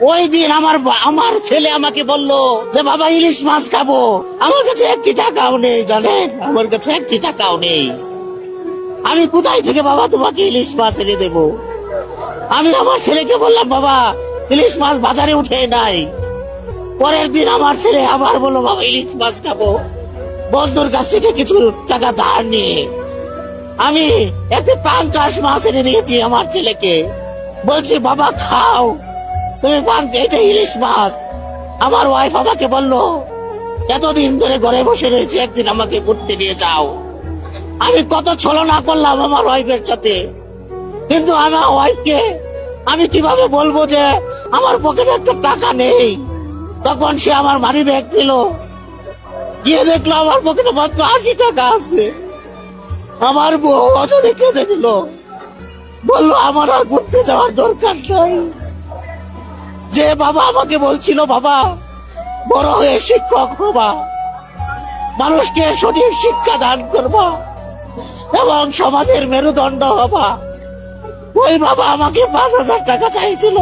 ওই দিন আমার আমার ছেলে আমাকে বলল যে, বাবা, ইলিশ মাছ খাব। আমার কাছে একটি টাকাও নেই, জানেন? আমার কাছে একটি টাকাও নেই। আমি কোথায় থেকে, বাবা, তোমাকে ইলিশ মাছ এনে দেবো? আমি আমার ছেলেকে বললাম, বাবা, ইলিশ মাছ বাজারে উঠে নাই। পরের দিন আমার ছেলে আবার বলল, বাবা, ইলিশ মাছ খাব। বন্ধুর কাছ থেকে কিছু টাকা ধার নিয়ে আমি একটা পাঙ্কাশ মাছ এনে দিয়েছি আমার ছেলেকে। বলছি, বাবা, খাও। তুমি পাঙ্ক এটা ইলিশ মাছ, আমার ওয়াইফ আমাকে বলল, এতদিন ধরে ঘরে বসে রয়েছে, একদিন আমাকে ঘুরতে নিয়ে যাও। আমি কত ছলনা করলাম আমার ওয়াইফের সাথে। কিন্তু আমার ওয়াইফকে আমি কীভাবে বলব যে, আমার পকেটে একটা টাকা নেই। তখন সে আমার মানি ব্যাগ দিল। গিয়ে দেখল আমার পকেটে মাত্র আশি টাকা আছে। আমার বউ অজনে কেঁদে দিল। বলল, আমার আর ঘুরতে যাওয়ার দরকার নাই। যে বাবা আমাকে বলছিল, বাবা, বড় হয়ে শিক্ষক হবা। মানুষকে সঠিক শিক্ষা দান করবা এবং সমাজের মেরুদণ্ড হবা। ওই বাবা আমাকে পাঁচ হাজার টাকা চাইছিল।